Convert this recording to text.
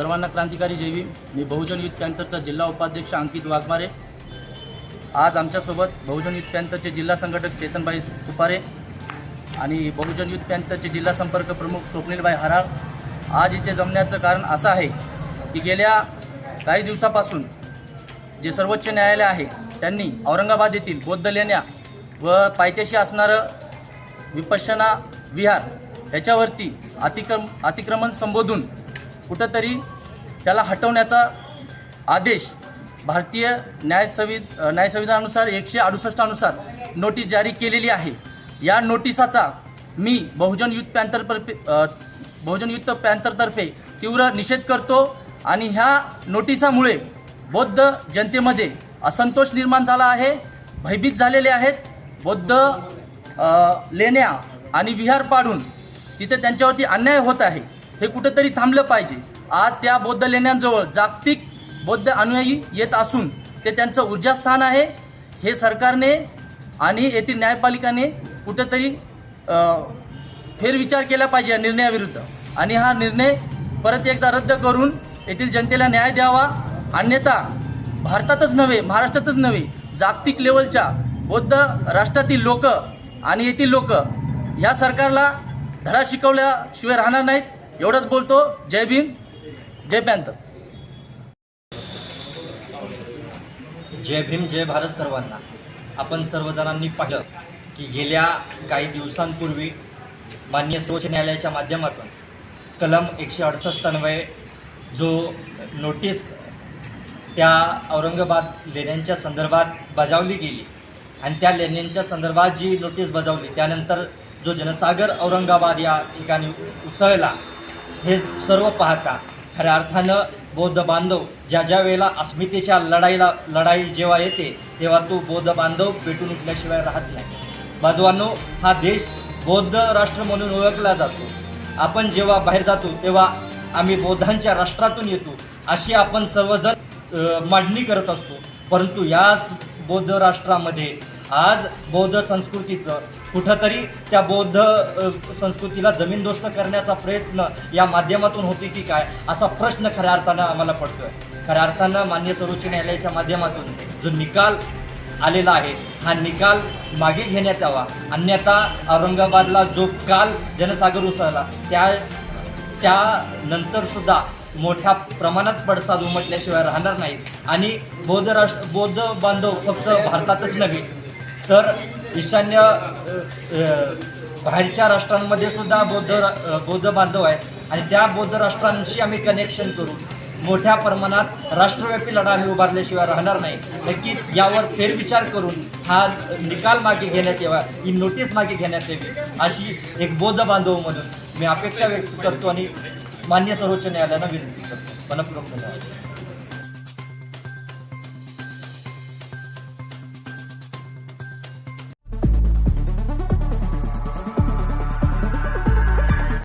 सर्वांना क्रांतिकारी जय मी बहुजन युथ पॅन्थरचा जिल्हा उपाध्यक्ष अंकित वाघमारे. आज आमच्यासोबत बहुजन युथ पॅन्थरचे जिल्हा संघटक चेतनबाई कुपारे आणि बहुजन युथ पॅन्थरचे जिल्हा संपर्क प्रमुख स्वप्नीलबाई हराळ. आज इथे जमण्याचं कारण असं आहे की गेल्या काही दिवसापासून जे सर्वोच्च न्यायालय आहे त्यांनी औरंगाबाद येथील बौद्ध लेण्या व पायथ्याशी असणारं विपश्यना विहार याच्यावरती अतिक्रम अतिक्रमण संबोधून कुठंतरी त्याला हटवण्याचा आदेश भारतीय न्याय न्यायसंविधानानुसार एकशे अडुसष्ट अनुसार नोटीस जारी केलेली आहे. या नोटिसाचा मी बहुजन युथ पॅन्थरतर्फे बहुजन युथ पॅन्थरतर्फे तीव्र निषेध करतो आणि ह्या नोटिसामुळे बौद्ध जनतेमध्ये असंतोष निर्माण झाला आहे भयभीत झालेले आहेत. बौद्ध लेण्या आणि विहार पाडून तिथे त्यांच्यावरती अन्याय होत आहे. हे कुठेतरी थांबलं पाहिजे. आज त्या बौद्ध लेण्यांजवळ जागतिक बौद्ध अनुयायी येत असून ते त्यांचं ऊर्जास्थान आहे. हे सरकारने आणि येथील न्यायपालिकाने कुठेतरी फेरविचार केला पाहिजे या निर्णयाविरुद्ध. आणि हा निर्णय परत एकदा रद्द करून येथील जनतेला न्याय द्यावा. अन्यथा भारतातच नव्हे महाराष्ट्रातच नव्हे जागतिक लेवलच्या बौद्ध राष्ट्रातील लोक आणि येथील लोक ह्या सरकारला धडा शिकवल्याशिवाय राहणार नाहीत. एवढंच बोलतो. जय भीम जय पॅन्थर जय भीम जय भारत सर्वांना. आपण सर्वजणांनी पाहिलं की गेल्या काही दिवसांपूर्वी माननीय सर्वोच्च न्यायालयाच्या माध्यमातून कलम एकशे अडुसष्ट अन्वये जो नोटीस त्या औरंगाबाद लेण्यांच्या संदर्भात बजावली गेली आणि त्या लेण्यांच्या संदर्भात जी नोटीस बजावली त्यानंतर जो जनसागर औरंगाबाद या ठिकाणी उसळला हे सर्व पाहता खऱ्या अर्थानं बौद्ध बांधव ज्या ज्या वेळेला अस्मितेच्या लढाईला लढाई जेव्हा येते तेव्हा तो बौद्ध बांधव पेटून उठल्याशिवाय राहत नाही. बांधवांनो हा देश बौद्ध राष्ट्र म्हणून ओळखला जातो. आपण जेव्हा बाहेर जातो तेव्हा आम्ही बौद्धांच्या राष्ट्रातून येतो अशी आपण सर्वजण मांडणी करत असतो. परंतु याच बौद्ध राष्ट्रामध्ये आज बौद्ध संस्कृतीचं कुठंतरी त्या बौद्ध संस्कृतीला जमीनदोस्त करण्याचा प्रयत्न या माध्यमातून होते की काय असा प्रश्न खऱ्या अर्थानं आम्हाला पडतोय. खऱ्या अर्थानं मान्य सर्वोच्च न्यायालयाच्या माध्यमातून जो निकाल आलेला आहे हा निकाल मागे घेण्यात यावा. अन्यथा औरंगाबादला जो काल जनसागर उसळला त्या त्या नंतरसुद्धा मोठ्या प्रमाणात पडसाद उमटल्याशिवाय राहणार नाही आणि बौद्ध राष्ट्र बौद्ध बांधव फक्त भारतातच नव्हे तर ईशान्य बाहेरच्या राष्ट्रांमध्ये सुद्धा बौद्ध बौद्ध बांधव आहेत. आणि त्या बौद्ध राष्ट्रांशी आम्ही कनेक्शन करू. मोठ्या प्रमाणात राष्ट्रव्यापी लढा आम्ही उभारल्याशिवाय राहणार नाही. नक्कीच यावर फेरविचार करून हा निकाल मागे घेण्यात यावा. ही नोटीस मागे घेण्यात यावी. अशी एक बौद्ध बांधव म्हणून मी अपेक्षा व्यक्त करतो आणि मान्य सर्वोच्च न्यायालयानं विनंती करतो. मनपूर्वक धन्यवाद.